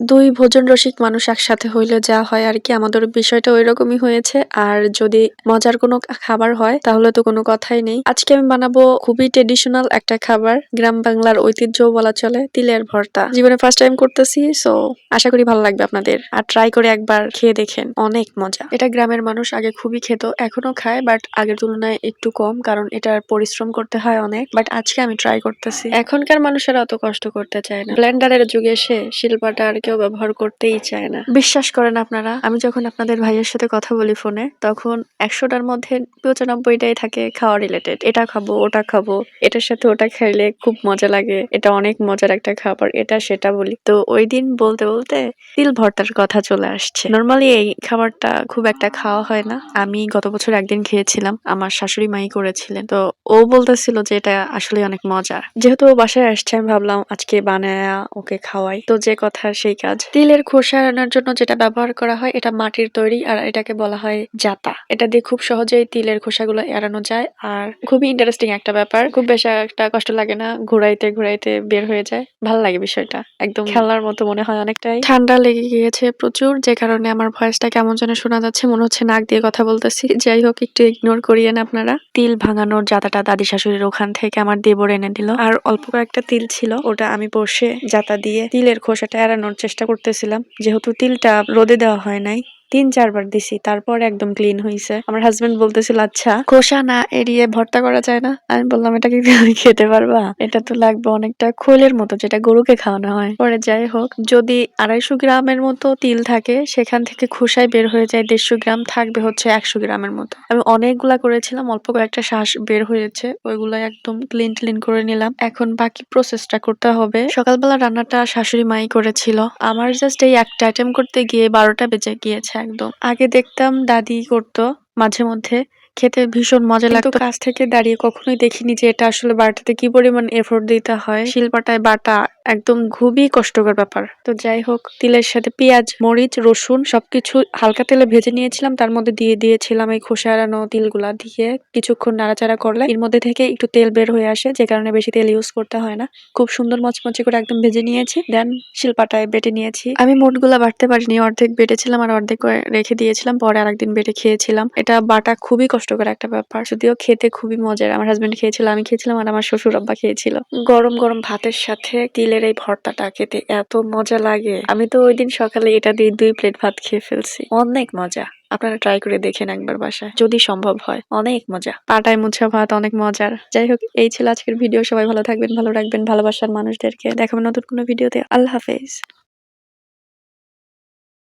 দুই ভোজন রসিক মানুষ একসাথে হইলে যা হয় আর কি, আমাদের বিষয়টা ওই রকমই হয়েছে। আর যদি মজার কোনো খাবার হয়, তাহলে তো কোনো কথাই নেই। আজকে আমি বানাবো খুবই ট্রেডিশনাল একটা খাবার, গ্রাম বাংলার ঐতিহ্য বলা চলে, তিলের ভর্তা। জীবনে ফার্স্ট টাইম করতেছি সো আশা করি ভালো লাগবে আপনাদের। আর ট্রাই করে একবার খেয়ে দেখেন, অনেক মজা। এটা গ্রামের মানুষ আগে খুবই খেত এখনও খায় বাট আগের তুলনায় একটু কম, কারণ এটার পরিশ্রম করতে হয় অনেক। বাট আজকে আমি ট্রাই করতেছি। এখনকার মানুষেরা অত কষ্ট করতে চায় না। ব্লেন্ডারের যুগে এসে শিল্পাটা আর কেউ ব্যবহার করতেই চায় না। বিশ্বাস করেন আপনারা, আমি যখন আপনাদের ভাইয়ের সাথে কথা বলি ফোনে, তখন একশোটার মধ্যে পঁচানব্বইটাই থাকে খাওয়া রিলেটেড এটা খাব, ওটা খাব, এটার সাথে ওটা খাইলে খুব মজা লাগে, এটা অনেক মজার একটা খাবার, এটা সেটা বলি। তো ওই দিন বলতে বলতে তিল ভর্তার কথা চলে আসছে। নর্মালি এই খাবারটা খুব একটা খাওয়া হয় না। আমি গত বছর একদিন খেয়েছিলাম, আমার শাশুড়ি মাই করেছিলেন। তো ও বলতেছিল যে এটা আসলে অনেক মজার। যেহেতু ও বাসায় আসছে, আমি ভাবলাম আজকে বানায় ওকে খাওয়াই। তো যে কথা সেই কাজ। তিলের খোসা রান্নার জন্য যেটা ব্যবহার করা হয় এটা মাটির তৈরি আর এটাকে বলা হয় জাতা এটা দিয়ে খুব সহজেই তিলের খোসাগুলো এড়ানো যায় আর খুবই ইন্টারেস্টিং একটা ব্যাপার। খুব বেশি একটা কষ্ট লাগে না ঘুরাইতে ঘুরাইতে বের হয়ে যায়। ভালো লাগে বিষয়টা। একদম খেলার মতো মনে হয় অনেকটাই। ঠান্ডা লেগে গিয়েছে প্রচুর যে কারণে আমার ভয়েসটা কেমন যেন শোনা যাচ্ছে মনে হচ্ছে নাক দিয়ে কথা বলতেছি। যাই হোক একটু ইগনোর করিয়েন আপনারা। তিল ভাঙানোর জাতাটা দাদি শাশুড়ির ওখান থেকে আমার দেবর এনে দিল। আর অল্প কয়েকটা তিল ছিল ওটা আমি বসে জাতা দিয়ে তিলের খোসাটা এড়ানোর চেষ্টা করতেছিলাম যেহেতু তিলটা রোদে দেওয়া হয় নাই। তিন, চারবার দিছি, তারপর একদম ক্লিন হয়েছে আমার হাজবেন্ড বলতেছিল আচ্ছা খোসা না এড়িয়ে ভর্তা করা যায় না? আমি বললাম, এটা কি খেতে পারবা? এটা তো লাগবে অনেকটা খোলের মতো, যেটা গরুকে খাওয়ানো হয়। পরে যাই হোক, যদি আড়াইশো গ্রামের মতো তিল থাকে, সেখান থেকে খোসায় বের হয়ে যায়, দেড়শো গ্রাম থাকবে হচ্ছে একশো গ্রামের মতো। আমি অনেকগুলা করেছিলাম, অল্প কয়েকটা শ্বাস বের হয়েছে ওইগুলা একদম ক্লিন ক্লিন করে নিলাম। এখন বাকি প্রসেসটা করতে হবে। সকালবেলা রান্নাটা শাশুড়ি মাই করেছিল। আমার জাস্ট এই একটা আইটেম করতে গিয়ে বারোটা বেজে গিয়েছে। একদম। আগে দেখতাম দাদি করতো। মাঝে মধ্যে। খেতে ভীষণ মজা লাগতো। কাছ থেকে দাঁড়িয়ে কখনোই দেখিনি যে এটা আসলে বাটাতে কি পরিমাণ এফোর্ট দিতে হয়। শিলপাটায় বাটা একদম খুবই কষ্টকর ব্যাপার। তো যাই হোক তিলের সাথে পেঁয়াজ মরিচ রসুন সবকিছু হালকা তেলে ভেজে নিয়েছিলাম। তার মধ্যে দিয়ে দিয়েছিলাম এই খোসা এড়ানো তিলগুলা দিয়ে কিছুক্ষণ নাড়াচাড়া করলে এর মধ্যে থেকে একটু তেল বের হয়ে আসে যে কারণে বেশি তেল ইউজ করতে হয় না। খুব সুন্দর মচমচে করে একদম ভেজে নিয়েছি। দেন শিলপাটায় বেটে নিয়েছি। আমি মোটগুলা বাটতে পারিনি অর্ধেক বেটেছিলাম আর অর্ধেক রেখে দিয়েছিলাম। পরে আরেকদিন বেটে খেয়েছিলাম। এটা বাটা খুবই কষ্টকর একটা ব্যাপার। যদিও খেতে খুবই মজার। আমার হাজবেন্ড খেয়েছিল, আমি খেয়েছিলাম আর আমার শ্বশুর আব্বা খেয়েছিল। গরম গরম ভাতের সাথে তিলের এই ভর্তাটা খেতে এত মজা লাগে। আমি তো ওই দিন সকালে এটা দিয়ে দুই প্লেট ভাত খেয়ে ফেলছি। অনেক মজা। আপনারা ট্রাই করে দেখেন একবার বাসায়। যদি সম্ভব হয়, অনেক মজা। পাটায় মুছা ভাত অনেক মজার। যাই হোক, এই ছিল আজকের ভিডিও সবাই ভালো থাকবেন, ভালো রাখবেন। ভালোবাসার মানুষদেরকে। দেখাবেন নতুন কোনো ভিডিওতে আল্লাহ হাফেজ।